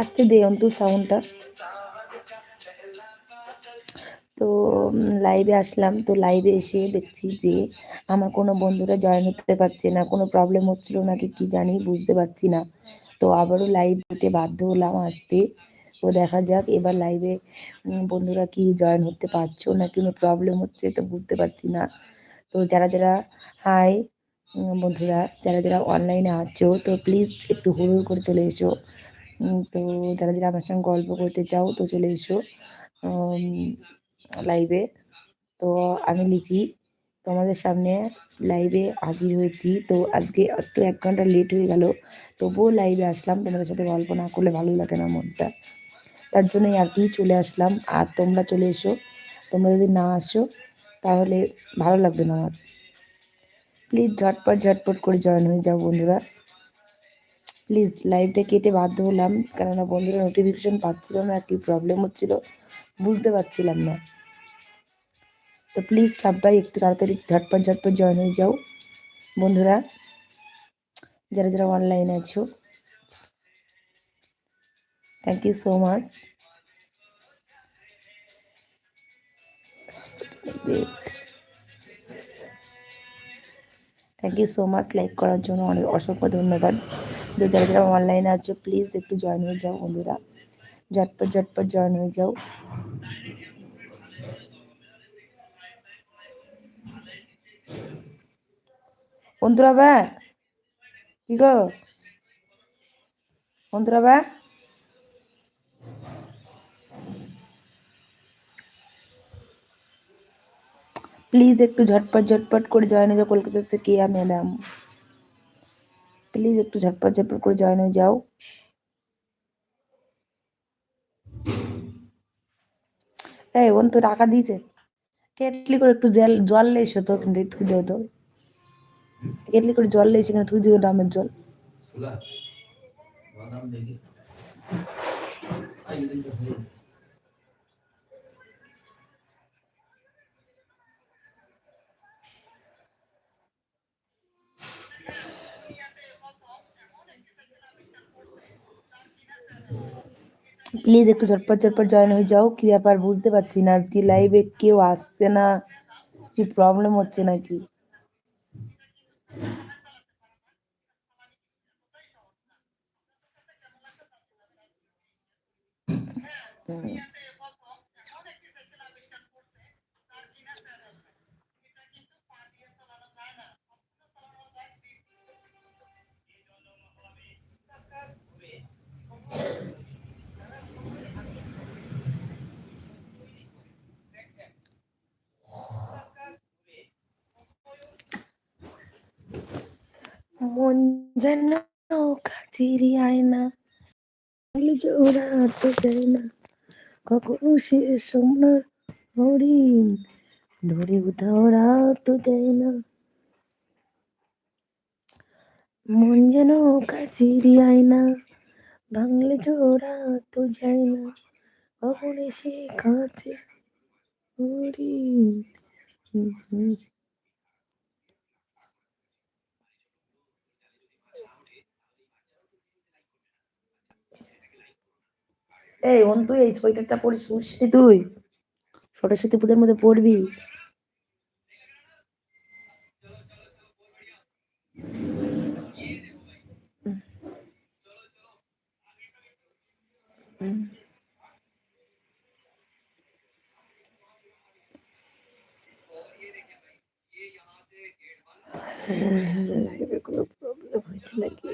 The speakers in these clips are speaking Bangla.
আসতে দে অন্তু সাউন্ডটা তো লাইভে আসলাম। তো লাইভে এসে দেখছি যে, আমার কোনো বন্ধুরা জয়েন হতে পারছে না, কোনো প্রবলেম হচ্ছিল নাকি কি জানি বুঝতে পারছি না। তো আবারও লাইভ দিতে বাধ্য হলাম আসতে। তো দেখা যাক, এবার লাইভে বন্ধুরা কি জয়েন হতে পারছ না কোনো প্রবলেম হচ্ছে তো বুঝতে পারছি না। তো যারা যারা হাই বন্ধুরা, যারা যারা অনলাইনে আছো, তো প্লিজ একটু হুড় করে চলে এসো। তো যারা যারা আমার সঙ্গে গল্প করতে চাও, তো চলে এসো লাইভে তো আমি লিপি, তোমাদের সামনে লাইভে হাজির হয়েছি। তো আজকে একটু এক ঘণ্টা লেট হয়ে গেল, তবুও লাইভে আসলাম। তোমাদের সাথে গল্প না করলে ভালো লাগে না মনটা। তার জন্যই আর কি চলে আসলাম। আর তোমরা চলে এসো। তোমরা যদি না আসো, তাহলে ভালো লাগবে না আমার। প্লিজ ঝটপট ঝটপট করে জয়েন হয়ে যাও বন্ধুরা। প্লিজ লাইভটা কেটে বাধ্য হলাম, কেননা বন্ধুরা নোটিফিকেশন পাচ্ছিল না, কি প্রবলেম হচ্ছিল বুঝতে পারছিলাম না। তো প্লিজ সবাই একটু তাড়াতাড়ি ঝটপট ঝটপট জয়েন হয়ে যাও। বন্ধুরা, যারা যারা অনলাইনে আছো thank you so much thank you so much like করার জন্য অনেক অসংখ্য ধন্যবাদ। তো যারা যারা অনলাইনে আছো প্লিজ একটু জয়েন হয়ে যাও বন্ধুরা ঝটপট ঝটপট জয়েন হয়ে যাও বন্ধুরা বা কি গো বন্ধুরা বা প্লিজ একটু ঝটপট ঝটপট করে জয়েন হয়ে যাও কলকাতা से किया ম্যাডাম প্লিজ একটু ঝটপট ঝটপট করে জয়েন হয়ে যাও। এই ওন তো টাকা দিয়েছে। কেটলি করে একটু জল জল লেসো তো, কিন্তু থুই দেও তো। কেটলি করে জল লেসে এখানে থুই দিও ডামের জল। প্লিজ একটু ঝটপট ঝটপট জয়েন হয়ে যাও, কি ব্যাপার বুঝতে পারছি না। আজকে লাইভে কেউ আসছে না, কি প্রবলেম হচ্ছে নাকি? মন যেন কাছের আয়না জোড়া তো যায় না কখনো সে সোনার হরিণ ধরে ধরা তো দেয় না মন যেন কাছের আয়না ভাঙলে জোড়া তো যায় না কখন এসে কাছে হরিণ এই অন তুই এই সোয়েটারটা পরে শুস তুই। সরস্বতী পূজার মধ্যে পড়বি কোনো প্রবলেম হয়েছে নাকি?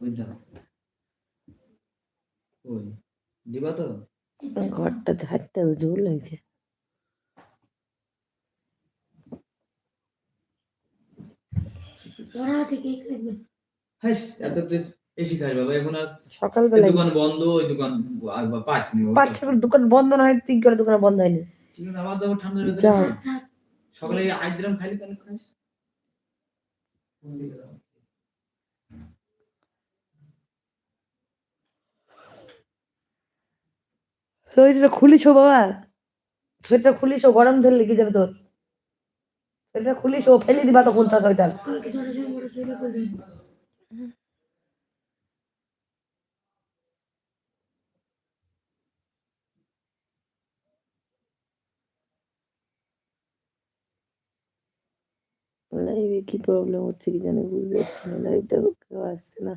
with the দিবা তো? ঘরটা ঝাড়তে জোর লাগছে সকালবেলা দোকান বন্ধ ওই দোকান আর পাচ্ছি পাঁচ দোকান বন্ধ না হয় তিন করে দোকান বন্ধ হয়নি। আবার যাব যাও। আচ্ছা। সকালে আজ দিলাম খাইলে কেন খাইস? সোয়েটারটা খুলিছো বাবা। সোয়েটার খুলিছো গরম ধরে লেগে যাবে তোর? সোয়েটার খুলিছো ফেলে দিবা তখন চলে করবেন লাইভে কি প্রবলেম হচ্ছে কি জানি, বুঝতে পারছি না লাইভটা কেউ আসছে না।